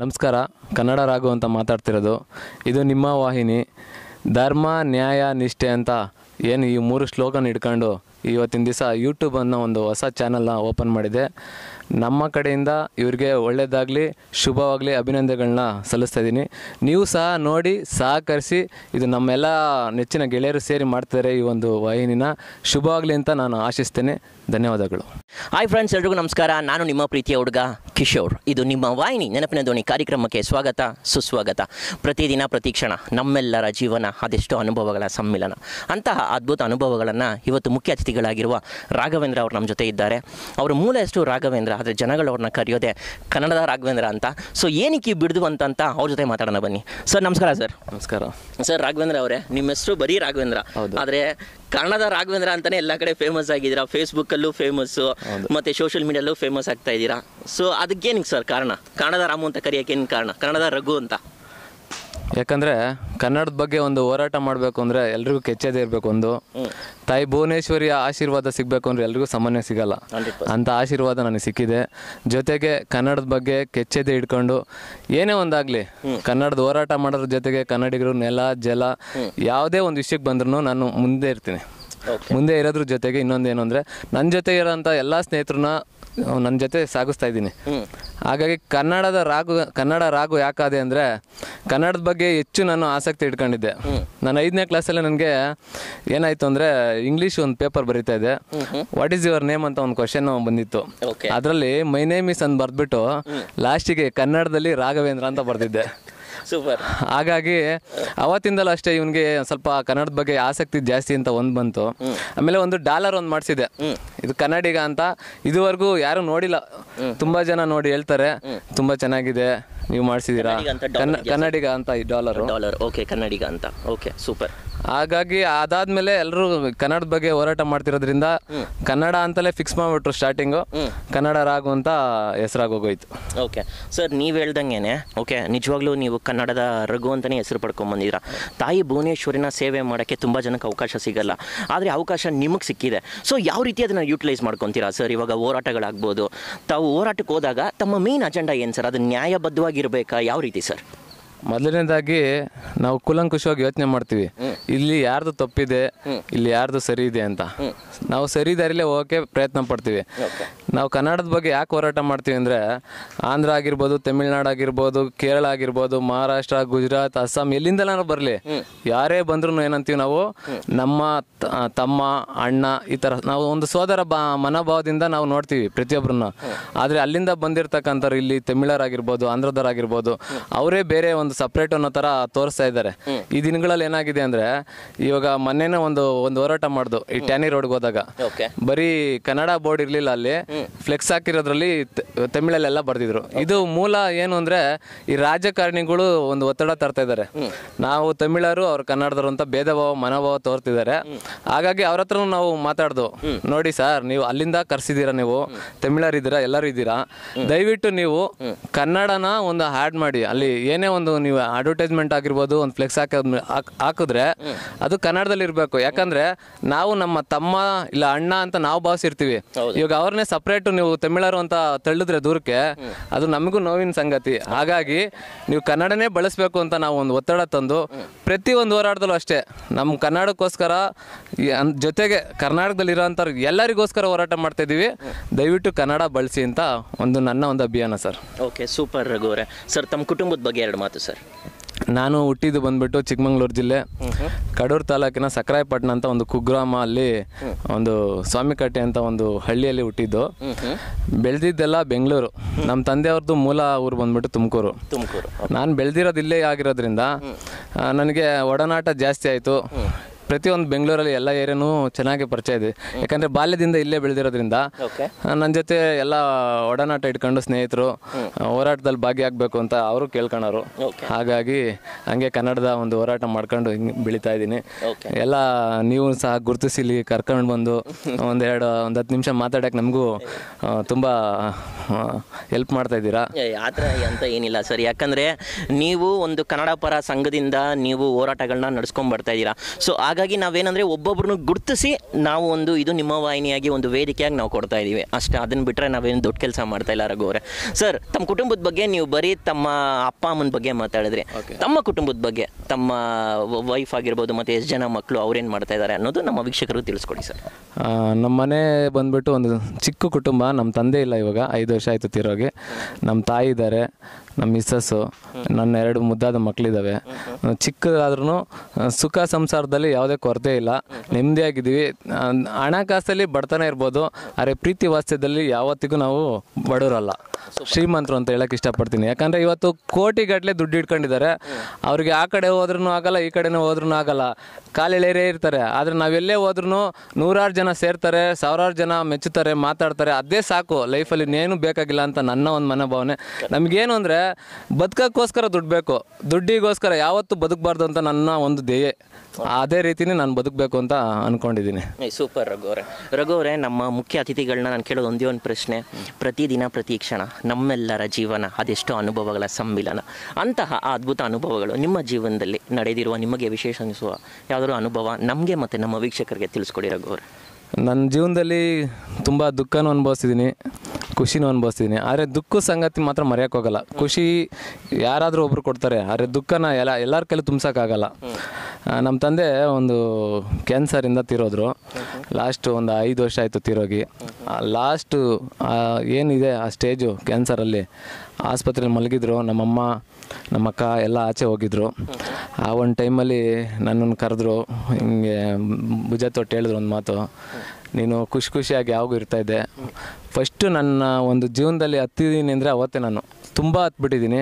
ನಮಸ್ಕಾರ. ಕನ್ನಡ ರಾಘು ಅಂತ ಮಾತಾಡ್ತಿರೋದು. ಇದು ನಿಮ್ಮ ವಾಹಿನಿ. ಧರ್ಮ, ನ್ಯಾಯ, ನಿಷ್ಠೆ ಅಂತ ಏನು ಈ ಮೂರು ಶ್ಲೋಕನ ಇಟ್ಕೊಂಡು ಇವತ್ತಿನ ದಿವಸ ಯೂಟ್ಯೂಬ್ ಅನ್ನೋ ಒಂದು ಹೊಸ ಚಾನಲ್ನ ಓಪನ್ ಮಾಡಿದೆ. ನಮ್ಮ ಕಡೆಯಿಂದ ಇವರಿಗೆ ಒಳ್ಳೆಯದಾಗಲಿ ಶುಭವಾಗಲಿ ಅಭಿನಂದನೆಗಳನ್ನ ಸಲ್ಲಿಸ್ತಾ ಇದ್ದೀನಿ. ನೀವು ಸಹ ನೋಡಿ, ಸಹಕರಿಸಿ ಇದು ನಮ್ಮೆಲ್ಲ ನೆಚ್ಚಿನ ಗೆಳೆಯರು ಸೇರಿ ಮಾಡ್ತಾರೆ ಈ ಒಂದು ವಾಹಿನಿನ. ಶುಭವಾಗಲಿ ಅಂತ ನಾನು ಆಶಿಸ್ತೇನೆ. ಧನ್ಯವಾದಗಳು. ಹಾಯ್ ಫ್ರೆಂಡ್ಸ್ ಎಲ್ರಿಗೂ ನಮಸ್ಕಾರ. ನಾನು ನಿಮ್ಮ ಪ್ರೀತಿಯ ಹುಡುಗ ಕಿಶೋರ್. ಇದು ನಿಮ್ಮ ವಾಹಿನಿ ನೆನಪಿನ ದೋಣಿ ಕಾರ್ಯಕ್ರಮಕ್ಕೆ ಸ್ವಾಗತ, ಸುಸ್ವಾಗತ. ಪ್ರತಿದಿನ, ಪ್ರತಿ ಕ್ಷಣ ನಮ್ಮೆಲ್ಲರ ಜೀವನ ಅದೆಷ್ಟೋ ಅನುಭವಗಳ ಸಮ್ಮಿಲನ. ಅಂತಹ ಅದ್ಭುತ ಅನುಭವಗಳನ್ನು ಇವತ್ತು ಮುಖ್ಯ ಅತಿಥಿಗಳಾಗಿರುವ ರಾಘವೇಂದ್ರ ಅವರು ನಮ್ಮ ಜೊತೆ ಇದ್ದಾರೆ. ಅವರ ಮೂಲ ಹೆಸರು ರಾಘವೇಂದ್ರ. ಆದರೆ ಜನಗಳು ಅವ್ರನ್ನ ಕರೆಯೋದೆ ಕನ್ನಡದ ರಾಘವೇಂದ್ರ ಅಂತ. ಸೊ ಏನಕ್ಕೆ ಬಿಡ್ದು ಅಂತಂತ ಅವ್ರ ಜೊತೆ ಮಾತಾಡೋಣ ಬನ್ನಿ. ಸರ್ ನಮಸ್ಕಾರ ಸರ್. ನಮಸ್ಕಾರ. ಸರ್ ರಾಘವೇಂದ್ರ ಅವರೇ ನಿಮ್ಮ ಹೆಸರು ಬರೀ ರಾಘವೇಂದ್ರ. ಆದರೆ ಕನ್ನಡದ ರಾಘವೇಂದ್ರ ಅಂತಾನೆ ಎಲ್ಲ ಕಡೆ ಫೇಮಸ್ ಆಗಿದ್ದೀರಾ? ಫೇಸ್ಬುಕ್ಕಲ್ಲೂ ಫೇಮಸ್ಸು ಮತ್ತು ಸೋಷಿಯಲ್ ಮೀಡಿಯಲ್ಲೂ ಫೇಮಸ್ ಆಗ್ತಾ ಇದ್ದೀರಾ? ಸೊ ಅದಕ್ಕೇನಿಗೆ ಸರ್ ಕಾರಣ? ಕನ್ನಡದ ರಾಮು ಅಂತ ಕರೆಯೋಕ್ಕೇನು ಏನು ಕಾರಣ? ಕನ್ನಡದ ರಘು ಅಂತ. ಯಾಕಂದರೆ ಕನ್ನಡದ ಬಗ್ಗೆ ಒಂದು ಹೋರಾಟ ಮಾಡಬೇಕು ಅಂದರೆ ಎಲ್ರಿಗೂ ಕೆಚ್ಚದೇ ಇರಬೇಕು ಒಂದು. ತಾಯಿ ಭುವನೇಶ್ವರಿಯ ಆಶೀರ್ವಾದ ಸಿಗಬೇಕು ಅಂದರೆ ಎಲ್ರಿಗೂ ಸಾಮಾನ್ಯ ಸಿಗಲ್ಲ. 100%. ಅಂಥ ಆಶೀರ್ವಾದ ನನಗೆ ಸಿಕ್ಕಿದೆ. ಜೊತೆಗೆ ಕನ್ನಡದ ಬಗ್ಗೆ ಕೆಚ್ಚದೆ ಇಟ್ಕೊಂಡು ಏನೇ ಒಂದಾಗಲಿ ಕನ್ನಡದ ಹೋರಾಟ ಮಾಡೋದ್ರ ಜೊತೆಗೆ ಕನ್ನಡಿಗರು ನೆಲ ಜಲ ಯಾವುದೇ ಒಂದು ವಿಷಯಕ್ಕೆ ಬಂದ್ರೂ ನಾನು ಮುಂದೆ ಇರ್ತೀನಿ. ಮುಂದೆ ಇರೋದ್ರ ಜೊತೆಗೆ ಇನ್ನೊಂದು ಏನು ಅಂದರೆ ನನ್ನ ಜೊತೆ ಇರೋಂಥ ಎಲ್ಲ ಸ್ನೇಹಿತರನ್ನ ನನ್ನ ಜೊತೆ ಸಾಗಿಸ್ತಾ ಇದ್ದೀನಿ. ಹಾಗಾಗಿ ಕನ್ನಡದ ರಾಗು ಕನ್ನಡ ರಾಗು ಯಾಕಾದೆ ಅಂದರೆ ಕನ್ನಡದ ಬಗ್ಗೆ ಹೆಚ್ಚು ನಾನು ಆಸಕ್ತಿ ಇಟ್ಕೊಂಡಿದ್ದೆ. ನಾನು ಐದನೇ ಕ್ಲಾಸಲ್ಲಿ ನನಗೆ ಏನಾಯಿತು ಅಂದರೆ ಇಂಗ್ಲೀಷ್ ಒಂದು ಪೇಪರ್ ಬರೀತಾ ಇದೆ ವಾಟ್ ಈಸ್ ಯುವರ್ ನೇಮ್ ಅಂತ ಒಂದು ಕ್ವಶನ್ ಬಂದಿತ್ತು. ಅದರಲ್ಲಿ ಮೈ ನೇಮ್ ಇಸ್ ಅಂತ ಬರೆದ್ಬಿಟ್ಟು ಲಾಸ್ಟಿಗೆ ಕನ್ನಡದಲ್ಲಿ ರಾಘವೇಂದ್ರ ಅಂತ ಬರೆದಿದ್ದೆ. ಸೂಪರ್ ಹಾಗಾಗಿ ಅವತ್ತಿಂದಲೂ ಅಷ್ಟೇ ಇವನಿಗೆ ಸ್ವಲ್ಪ ಕನ್ನಡದ ಬಗ್ಗೆ ಆಸಕ್ತಿ ಜಾಸ್ತಿ ಅಂತ ಒಂದು ಬಂತು. ಆಮೇಲೆ ಒಂದು ಡಾಲರ್ ಒಂದು ಮಾಡಿಸಿದೆ ಇದು ಕನ್ನಡಿಗ ಅಂತ ಇದುವರೆಗೂ ಯಾರು ನೋಡಿಲ್ಲ. ತುಂಬಾ ಜನ ನೋಡಿ ಹೇಳ್ತಾರೆ. ತುಂಬಾ ಚೆನ್ನಾಗಿದೆ. ನೀವು ಮಾಡಿಸಿದೀರಾ ಕನ್ನಡಿಗ ಅಂತ ಈ ಡಾಲರ್ ಡಾಲರ್ ಓಕೆ ಕನ್ನಡಿಗ ಅಂತ. ಓಕೆ ಸೂಪರ್ ಹಾಗಾಗಿ ಅದಾದ್ಮೇಲೆ ಎಲ್ಲರೂ ಕನ್ನಡದ ಬಗ್ಗೆ ಹೋರಾಟ ಮಾಡ್ತಿರೋದ್ರಿಂದ ಕನ್ನಡ ಅಂತಲೇ ಫಿಕ್ಸ್ ಮಾಡ್ಬಿಟ್ರು ಸ್ಟಾರ್ಟಿಂಗು ಕನ್ನಡ ರಾಗು ಅಂತ ಹೆಸರಾಗೋಗೋಯ್ತು. ಓಕೆ ಸರ್ ನೀವು ಹೇಳ್ದಂಗೆನೆ ಓಕೆ ನಿಜವಾಗ್ಲೂ ನೀವು ಕನ್ನಡದ ರಘು ಅಂತಲೇ ಹೆಸರು ಪಡ್ಕೊಂಬಂದಿದ್ದೀರಾ ತಾಯಿ ಭುವನೇಶ್ವರಿನ ಸೇವೆ ಮಾಡೋಕ್ಕೆ ತುಂಬ ಜನಕ್ಕೆ ಅವಕಾಶ ಸಿಗಲ್ಲ. ಆದರೆ ಅವಕಾಶ ನಿಮಗೆ ಸಿಕ್ಕಿದೆ. ಸೊ ಯಾವ ರೀತಿ ಅದನ್ನು ಯೂಟಿಲೈಸ್ ಮಾಡ್ಕೊತೀರಾ ಸರ್ ಇವಾಗ ಹೋರಾಟಗಳಾಗ್ಬೋದು. ತಾವು ಹೋರಾಟಕ್ಕೆ ಹೋದಾಗ ತಮ್ಮ ಮೇನ್ ಅಜೆಂಡಾ ಏನು ಸರ್ ಅದು ನ್ಯಾಯಬದ್ಧವಾಗಿರಬೇಕಾ ಯಾವ ರೀತಿ ಸರ್? ಮೊದಲನೇದಾಗಿ ನಾವು ಕುಲಂಕುಷವಾಗಿ ಯೋಚನೆ ಮಾಡ್ತೀವಿ. ಇಲ್ಲಿ ಯಾರ್ದು ತಪ್ಪಿದೆ ಇಲ್ಲಿ ಯಾರ್ದು ಸರಿ ಇದೆ ಅಂತ. ನಾವು ಸರಿ ದಾರಿಲೇ ಹೋಗೋಕ್ಕೆ ಪ್ರಯತ್ನ ಪಡ್ತೀವಿ. ನಾವು ಕನ್ನಡದ ಬಗ್ಗೆ ಯಾಕೆ ಹೋರಾಟ ಮಾಡ್ತೀವಿ ಅಂದರೆ ಆಂಧ್ರ ಆಗಿರ್ಬೋದು ತಮಿಳ್ನಾಡು ಆಗಿರ್ಬೋದು ಕೇರಳ ಆಗಿರ್ಬೋದು ಮಹಾರಾಷ್ಟ್ರ ಗುಜರಾತ್ ಅಸ್ಸಾಂ ಎಲ್ಲಿಂದಲೂ ಬರಲಿ. ಯಾರೇ ಬಂದ್ರೂ ಏನಂತೀವಿ ನಾವು ನಮ್ಮ ತಮ್ಮ ಅಣ್ಣ ಈ ಥರ ನಾವು ಒಂದು ಸೋದರ ಬಾ ಮನೋಭಾವದಿಂದ ನಾವು ನೋಡ್ತೀವಿ ಪ್ರತಿಯೊಬ್ಬರನ್ನ ಆದರೆ ಅಲ್ಲಿಂದ ಬಂದಿರತಕ್ಕಂಥವ್ರು ಇಲ್ಲಿ ತಮಿಳರಾಗಿರ್ಬೋದು ಆಂಧ್ರದವರಾಗಿರ್ಬೋದು ಅವರೇ ಬೇರೆ ಒಂದು ಸಪ್ರೇಟ್ ಅನ್ನೋ ಥರ ತೋರಿಸ್ತಾ ಇದ್ದಾರೆ. ಈ ದಿನಗಳಲ್ಲಿ ಏನಾಗಿದೆ ಅಂದರೆ ಇವಾಗ ಮೊನ್ನೆನೇ ಒಂದು ಒಂದು ಹೋರಾಟ ಮಾಡ್ದು ಈ ಟ್ಯಾನಿ ರೋಡ್ಗೆ ಹೋದಾಗ. ಬರೀ ಕನ್ನಡ ಬೋರ್ಡ್ ಇರಲಿಲ್ಲ ಅಲ್ಲಿ. ಫ್ಲೆಕ್ಸ್ ಹಾಕಿರೋದ್ರಲ್ಲಿ ತಮಿಳಲ್ಲೆಲ್ಲ ಬರ್ದಿದ್ರು. ಇದು ಮೂಲ ಏನು ಅಂದ್ರೆ ಈ ರಾಜಕಾರಣಿಗಳು ಒಂದು ಒತ್ತಡ ತರ್ತಾ ಇದ್ದಾರೆ. ನಾವು ತಮಿಳರು ಅವ್ರು ಕನ್ನಡದವರು ಅಂತ ಭೇದ ಭಾವ ಮನೋಭಾವ ತೋರ್ತಿದ್ದಾರೆ. ಹಾಗಾಗಿ ಅವ್ರ ಹತ್ರ ನಾವು ಮಾತಾಡ್ದು. ನೋಡಿ ಸರ್ ನೀವು ಅಲ್ಲಿಂದ ಕರ್ಸಿದ್ದೀರಾ ನೀವು? ತಮಿಳರಿದ್ದೀರಾ ಎಲ್ಲರೂ ಇದ್ದೀರಾ? ದಯವಿಟ್ಟು ನೀವು ಕನ್ನಡನ ಒಂದು ಆ್ಯಡ್ ಮಾಡಿ. ಅಲ್ಲಿ ಏನೇ ಒಂದು ನೀವು ಅಡ್ವರ್ಟೈಸ್ಮೆಂಟ್ ಆಗಿರ್ಬೋದು ಒಂದು ಫ್ಲೆಕ್ಸ್ ಹಾಕ ಹಾಕಿದ್ರೆ ಅದು ಕನ್ನಡದಲ್ಲಿ ಇರಬೇಕು ಯಾಕಂದ್ರೆ ನಾವು ನಮ್ಮ ತಮ್ಮ ಇಲ್ಲ ಅಣ್ಣ ಅಂತ ನಾವು ಭಾವಿಸಿರ್ತೀವಿ. ಇವಾಗ ಅವ್ರನ್ನೇ ಸಪ್ರೇಟ್ ನೀವು ತಮಿಳರು ಅಂತ ತಳ್ಳಿದ್ರೆ ದೂರಕ್ಕೆ ಅದು ನಮಗೂ ನೋವಿನ ಸಂಗತಿ. ಹಾಗಾಗಿ ನೀವು ಕನ್ನಡನೇ ಬಳಸಬೇಕು ಅಂತ ನಾವು ಒಂದು ಒತ್ತಡ ತಂದು ಪ್ರತಿ ಒಂದು ಹೋರಾಟದಲ್ಲೂ ಅಷ್ಟೇ ನಮ್ಮ ಕನ್ನಡಕ್ಕೋಸ್ಕರ ಜೊತೆಗೆ ಕರ್ನಾಟಕದಲ್ಲಿ ಇರೋಂಥವ್ರು ಎಲ್ಲರಿಗೋಸ್ಕರ ಹೋರಾಟ ಮಾಡ್ತಾ ಇದ್ದೀವಿ. ದಯವಿಟ್ಟು ಕನ್ನಡ ಬಳಸಿ ಅಂತ ಒಂದು ನನ್ನ ಒಂದು ಅಭಿಯಾನ ಸರ್. ಓಕೆ ಸೂಪರ್ ರಘುವರೆ ಸರ್ ತಮ್ಮ ಕುಟುಂಬದ ಬಗ್ಗೆ ಎರಡು ಮಾತು ಸರ್. ನಾನು ಹುಟ್ಟಿದ್ದು ಬಂದ್ಬಿಟ್ಟು ಚಿಕ್ಕಮಂಗ್ಳೂರು ಜಿಲ್ಲೆ. ಕಡೂರು ತಾಲೂಕಿನ ಸಕ್ರಾಯಪಟ್ಟಣ ಅಂತ ಒಂದು ಕುಗ್ರಾಮ ಅಲ್ಲಿ ಒಂದು ಸ್ವಾಮಿಕಟ್ಟೆ ಅಂತ ಒಂದು ಹಳ್ಳಿಯಲ್ಲಿ ಹುಟ್ಟಿದ್ದು. ಬೆಳೆದಿದ್ದೆಲ್ಲ ಬೆಂಗಳೂರು. ನಮ್ಮ ತಂದೆಯವ್ರದ್ದು ಮೂಲ ಊರು ಬಂದ್ಬಿಟ್ಟು ತುಮಕೂರು. ತುಮಕೂರು ನಾನು ಬೆಳೆದಿರೋದು ಇಲ್ಲೇ ಆಗಿರೋದ್ರಿಂದ ನನಗೆ ಒಡನಾಟ ಜಾಸ್ತಿ ಆಯಿತು. ಪ್ರತಿಯೊಂದು ಬೆಂಗಳೂರಲ್ಲಿ ಎಲ್ಲ ಏರಿಯಾನೂ ಚೆನ್ನಾಗಿ ಪರಿಚಯ ಇದೆ. ಯಾಕಂದರೆ ಬಾಲ್ಯದಿಂದ ಇಲ್ಲೇ ಬೆಳೆದಿರೋದ್ರಿಂದ ನನ್ನ ಜೊತೆ ಎಲ್ಲ ಒಡನಾಟ ಇಟ್ಕೊಂಡು ಸ್ನೇಹಿತರು ಹೋರಾಟದಲ್ಲಿ ಭಾಗಿಯಾಗಬೇಕು ಅಂತ ಅವರು ಕೇಳ್ಕೊಳೋರು. ಹಾಗಾಗಿ ಹಂಗೆ ಕನ್ನಡದ ಒಂದು ಹೋರಾಟ ಮಾಡ್ಕೊಂಡು ಹಿಂಗೆ ಬೆಳೀತಾ ಇದ್ದೀನಿ. ಎಲ್ಲ ನೀವು ಸಹ ಗುರುತಿಸಿ ಇಲ್ಲಿ ಕರ್ಕೊಂಡು ಬಂದು ಒಂದೆರಡು ಒಂದು ಹತ್ತು ನಿಮಿಷ ಮಾತಾಡೋಕೆ ನಮಗೂ ತುಂಬ ಹೆಲ್ಪ್ ಮಾಡ್ತಾ ಇದ್ದೀರಾ? ಆ ಥರ ಅಂತ ಏನಿಲ್ಲ ಸರ್. ಯಾಕಂದರೆ ನೀವು ಒಂದು ಕನ್ನಡ ಪರ ಸಂಘದಿಂದ ನೀವು ಹೋರಾಟಗಳನ್ನ ನಡೆಸ್ಕೊಂಡು ಬರ್ತಾ ಇದ್ದೀರಾ. ಸೊ ಹಾಗಾಗಿ ಹಾಗಾಗಿ ನಾವೇನಂದರೆ ಒಬ್ಬೊಬ್ರನ್ನ ಗುರುತಿಸಿ ನಾವು ಒಂದು ಇದು ನಿಮ್ಮ ವಾಹಿನಿಯಾಗಿ ಒಂದು ವೇದಿಕೆಯಾಗಿ ನಾವು ಕೊಡ್ತಾ ಇದ್ದೀವಿ ಅಷ್ಟೇ ಅದನ್ನು ಬಿಟ್ಟರೆ ನಾವೇನು ದೊಡ್ಡ ಕೆಲಸ ಮಾಡ್ತಾ ಇಲ್ಲ ರಘು ಅವರೇ. ಸರ್ ತಮ್ಮ ಕುಟುಂಬದ ಬಗ್ಗೆ ನೀವು ಬರೀ ತಮ್ಮ ಅಪ್ಪ ಅಮ್ಮನ ಬಗ್ಗೆ ಮಾತಾಡಿದ್ರಿ. ತಮ್ಮ ಕುಟುಂಬದ ಬಗ್ಗೆ ತಮ್ಮ ವೈಫ್ ಆಗಿರ್ಬೋದು ಮತ್ತು ಎಷ್ಟು ಜನ ಮಕ್ಕಳು ಅವ್ರೇನು ಮಾಡ್ತಾ ಇದ್ದಾರೆ ಅನ್ನೋದು ನಮ್ಮ ವೀಕ್ಷಕರು ತಿಳಿಸ್ಕೊಡಿ ಸರ್ ನಮ್ಮ ಮನೆ ಬಂದ್ಬಿಟ್ಟು ಒಂದು ಚಿಕ್ಕ ಕುಟುಂಬ ನಮ್ಮ ತಂದೆ ಇಲ್ಲ ಇವಾಗ ಐದು ವರ್ಷ ಆಯಿತು ತಿರೋಗಿ. ನಮ್ಮ ತಾಯಿ ಇದ್ದಾರೆ ನಮ್ಮ ಮಿಸ್ಸಸ್ಸು ನನ್ನ ಎರಡು ಮುದ್ದಾದ ಮಕ್ಕಳಿದ್ದಾವೆ ಚಿಕ್ಕದಾದ್ರೂ ಸುಖ ಸಂಸಾರದಲ್ಲಿ ಯಾವುದೇ ಕೊರತೆ ಇಲ್ಲ. ನೆಮ್ಮದಿಯಾಗಿದ್ದೀವಿ. ಹಣಕಾಸಲ್ಲಿ ಬಡತನ ಇರ್ಬೋದು. ಆದರೆ ಪ್ರೀತಿ ವಾತ್ಸಲ್ಯದಲ್ಲಿ ಯಾವತ್ತಿಗೂ ನಾವು ಬಡವರಲ್ಲ. ಶ್ರೀಮಂತರು ಅಂತ ಹೇಳಕ್ ಇಷ್ಟಪಡ್ತೀನಿ. ಯಾಕಂದ್ರೆ ಇವತ್ತು ಕೋಟಿಗಟ್ಟಲೆ ದುಡ್ಡು ಇಟ್ಕೊಂಡಿದ್ದಾರೆ. ಅವ್ರಿಗೆ ಆ ಕಡೆ ಹೋದ್ರೂ ಆಗಲ್ಲ ಈ ಕಡೆನೂ ಹೋದ್ರೂ ಆಗಲ್ಲ. ಕಾಲೆಳೆಯರೇ ಇರ್ತಾರೆ. ಆದರೆ ನಾವೆಲ್ಲೇ ಹೋದ್ರೂ ನೂರಾರು ಜನ ಸೇರ್ತಾರೆ ಸಾವಿರಾರು ಜನ ಮೆಚ್ಚುತ್ತಾರೆ ಮಾತಾಡ್ತಾರೆ. ಅದೇ ಸಾಕು. ಲೈಫಲ್ಲಿ ಇನ್ನೇನು ಬೇಕಾಗಿಲ್ಲ ಅಂತ ನನ್ನ ಒಂದು ಮನೋಭಾವನೆ. ನಮಗೇನು ಅಂದರೆ ಬದುಕೋಕ್ಕೋಸ್ಕರ ದುಡ್ಡು ಬೇಕು. ದುಡ್ಡಿಗೋಸ್ಕರ ಯಾವತ್ತೂ ಬದುಕಬಾರ್ದು ಅಂತ ನನ್ನ ಒಂದು ಧ್ಯೇಯ. ಅದೇ ರೀತಿನೇ ನಾನು ಬದುಕಬೇಕು ಅಂತ ಅನ್ಕೊಂಡಿದ್ದೀನಿ. ಸೂಪರ್ ರಘು ಅವರೇ ರಘು ಅವರೇ ನಮ್ಮ ಮುಖ್ಯ ಅತಿಥಿಗಳನ್ನ ನಾನು ಕೇಳೋದು ಒಂದೇ ಒಂದು ಪ್ರಶ್ನೆ. ಪ್ರತಿದಿನ ಪ್ರತಿ ಕ್ಷಣ ನಮ್ಮೆಲ್ಲರ ಜೀವನ ಅದೆಷ್ಟೋ ಅನುಭವಗಳ ಸಮ್ಮಿಲನ. ಅಂತಹ ಆ ಅದ್ಭುತ ಅನುಭವಗಳು ನಿಮ್ಮ ಜೀವನದಲ್ಲಿ ನಡೆದಿರುವ ನಿಮಗೆ ವಿಶೇಷ ಅನಿಸುವ ಯಾವುದಾದ್ರು ಅನುಭವ ನಮಗೆ ಮತ್ತು ನಮ್ಮ ವೀಕ್ಷಕರಿಗೆ ತಿಳಿಸ್ಕೊಡಿ ರಘು ಅವರೇ ನನ್ನ ಜೀವನದಲ್ಲಿ ತುಂಬ ದುಃಖನೂ ಅನುಭವಿಸಿದ್ದೀನಿ ಖುಷಿನೂ ಅನುಭವಿಸ್ತಿದ್ದೀನಿ ಆದರೆ ದುಃಖ ಸಂಗತಿ ಮಾತ್ರ ಮರೆಯೋಕ್ಕೋಗಲ್ಲ ಖುಷಿ ಯಾರಾದರೂ ಒಬ್ರು ಕೊಡ್ತಾರೆ, ಆದರೆ ದುಃಖನ ಎಲ್ಲ, ಎಲ್ಲರ ಕೈಲಿ ತುಂಬಿಸೋಕ್ಕಾಗಲ್ಲ. ನಮ್ಮ ತಂದೆ ಒಂದು ಕ್ಯಾನ್ಸರಿಂದ ತೀರೋದ್ರು. ಲಾಸ್ಟ್ ಒಂದು ಐದು ವರ್ಷ ಆಯಿತು ತೀರೋಗಿ. ಲಾಸ್ಟು ಏನಿದೆ ಆ ಸ್ಟೇಜು ಕ್ಯಾನ್ಸರಲ್ಲಿ ಆಸ್ಪತ್ರೆಯಲ್ಲಿ ಮಲಗಿದ್ರು, ನಮ್ಮಮ್ಮ ನಮ್ಮ ಅಕ್ಕ ಎಲ್ಲ ಆಚೆ ಹೋಗಿದ್ರು. ಆ ಒಂದು ಟೈಮಲ್ಲಿ ನನ್ನನ್ನು ಕರೆದ್ರು. ಹಿಂಗೆ ಭುಜ ತೊಟ್ಟು ಹೇಳಿದ್ರು ಒಂದು ಮಾತು. ನೀನು ಖುಷಿ ಖುಷಿಯಾಗಿ ಯಾವಾಗೂ ಇರ್ತಾ ಇದ್ದೆ. ಫಸ್ಟು ನನ್ನ ಒಂದು ಜೀವನದಲ್ಲಿ ಹತ್ತಿದ್ದೀನಿ ಅಂದರೆ ಅವತ್ತೇ ನಾನು. ತುಂಬ ಹತ್ಬಿಟ್ಟಿದ್ದೀನಿ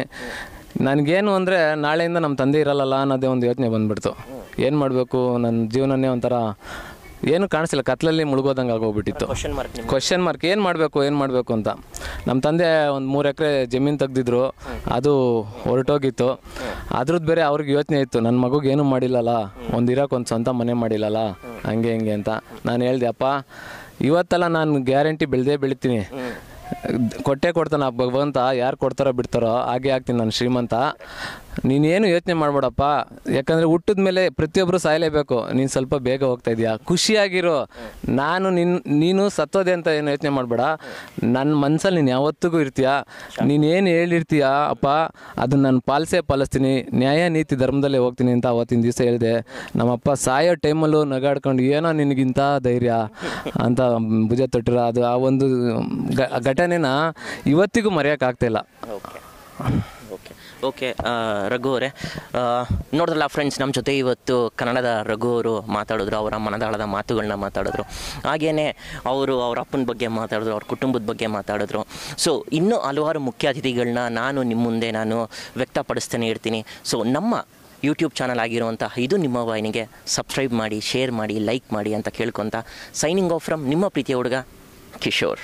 ನನಗೇನು ಅಂದರೆ ನಾಳೆಯಿಂದ ನಮ್ಮ ತಂದೆ ಇರಲ್ಲಲ್ಲ ಅನ್ನೋದೇ ಒಂದು ಯೋಚನೆ ಬಂದ್ಬಿಡ್ತು. ಏನು ಮಾಡಬೇಕು? ನನ್ನ ಜೀವನನೇ ಒಂಥರ ಏನು ಕಾಣಿಸಿಲ್ಲ ಕತ್ಲಲ್ಲಿ ಮುಳುಗೋದಂಗೆ ಆಗೋಗ್ಬಿಟ್ಟಿತ್ತು. ಕ್ವಶನ್ ಮಾರ್ಕ್ ನಿಮ್ಮ ಕ್ವಶನ್ ಮಾರ್ಕ್ ಏನು ಮಾಡಬೇಕು? ಏನು ಮಾಡಬೇಕು ಅಂತ. ನಮ್ಮ ತಂದೆ ಒಂದು ಮೂರು ಎಕರೆ ಜಮೀನು ತೆಗ್ದಿದ್ರು. ಅದು ಹೊರಟೋಗಿತ್ತು. ಅದ್ರದ್ದು ಬೇರೆ ಅವ್ರಿಗೆ ಯೋಚನೆ ಇತ್ತು. ನನ್ನ ಮಗುಗೆ ಏನು ಮಾಡಿಲ್ಲಲ್ಲ? ಒಂದು ಇರೋಕೆ ಒಂದು ಸ್ವಂತ ಮನೆ ಮಾಡಿಲ್ಲಲ್ಲ? ಹಂಗೆ ಹಿಂಗೆ ಅಂತ. ನಾನು ಹೇಳ್ದೆ ಅಪ್ಪ ಇವತ್ತೆಲ್ಲ ನಾನು ಗ್ಯಾರಂಟಿ ಬೆಳೆದೇ ಬೆಳಿತೀನಿ. ಕೊಟ್ಟೆ ಕೊಡ್ತಾನೆ ಆ ಭಗವಂತ ಯಾರು ಕೊಡ್ತಾರೋ ಬಿಡ್ತಾರೋ ಹಾಗೆ ಆಗ್ತೀನಿ ನಾನು ಶ್ರೀಮಂತ. ನೀನೇನು ಯೋಚನೆ ಮಾಡ್ಬೇಡಪ್ಪ. ಯಾಕಂದರೆ ಹುಟ್ಟಿದ ಮೇಲೆ ಪ್ರತಿಯೊಬ್ಬರು ಸಾಯಲೇಬೇಕು. ನೀನು ಸ್ವಲ್ಪ ಬೇಗ ಹೋಗ್ತಾ ಇದೀಯಾ? ಖುಷಿಯಾಗಿರೋ. ನಾನು ನಿನ್, ನೀನು ಸತ್ತೋದೆ ಅಂತ ಏನು ಯೋಚನೆ ಮಾಡಬೇಡ. ನನ್ನ ಮನಸ್ಸಲ್ಲಿ ನೀನು ಯಾವತ್ತಿಗೂ ಇರ್ತೀಯ? ನೀನೇನು ಹೇಳಿರ್ತೀಯ ಅಪ್ಪ? ಅದನ್ನ ನಾನು ಪಾಲಿಸೇ ಪಾಲಿಸ್ತೀನಿ. ನ್ಯಾಯ, ನೀತಿ, ಧರ್ಮದಲ್ಲೇ ಹೋಗ್ತೀನಿ ಅಂತ ಅವತ್ತಿನ ದಿವಸ ಹೇಳಿದೆ. ನಮ್ಮಪ್ಪ ಸಾಯೋ ಟೈಮಲ್ಲೂ ನಗಾಡ್ಕೊಂಡು, ಏನೋ ನಿನಗಿಂತ ಧೈರ್ಯ? ಅಂತ ಭುಜ ತೊಟ್ಟಿರೋ ಅದು ಆ ಒಂದು ಘಟನೆನ ಇವತ್ತಿಗೂ ಮರೆಯೋಕ್ಕಾಗ್ತಾಯಿಲ್ಲ ಓಕೆ ರಘು ಅವರೇ ನೋಡಿದ್ರಲ್ಲ ಫ್ರೆಂಡ್ಸ್ ನಮ್ಮ ಜೊತೆ ಇವತ್ತು ಕನ್ನಡದ ರಘು ಅವರು ಮಾತಾಡಿದ್ರು, ಅವರ ಮನದಾಳದ ಮಾತುಗಳನ್ನ ಮಾತಾಡಿದ್ರು. ಹಾಗೆಯೇ ಅವರು ಅವ್ರ ಅಪ್ಪನ ಬಗ್ಗೆ ಮಾತಾಡಿದ್ರು, ಅವ್ರ ಕುಟುಂಬದ ಬಗ್ಗೆ ಮಾತಾಡಿದ್ರು. ಸೊ ಇನ್ನೂ ಹಲವಾರು ಮುಖ್ಯ ಅತಿಥಿಗಳನ್ನ ನಾನು ನಿಮ್ಮ ಮುಂದೆ ನಾನು ವ್ಯಕ್ತಪಡಿಸ್ತೇನೆ ಇರ್ತೀನಿ. ಸೊ ನಮ್ಮ ಯೂಟ್ಯೂಬ್ ಚಾನಲ್ ಆಗಿರುವಂಥ ಇದು ನಿಮ್ಮ ವಾಹಿನಿಗೆ ಸಬ್ಸ್ಕ್ರೈಬ್ ಮಾಡಿ ಶೇರ್ ಮಾಡಿ ಲೈಕ್ ಮಾಡಿ ಅಂತ ಕೇಳ್ಕೊತ ಸೈನಿಂಗ್ ಆಫ್ ಫ್ರಮ್ ನಿಮ್ಮ ಪ್ರೀತಿಯ ಹುಡುಗ ಕಿಶೋರ್.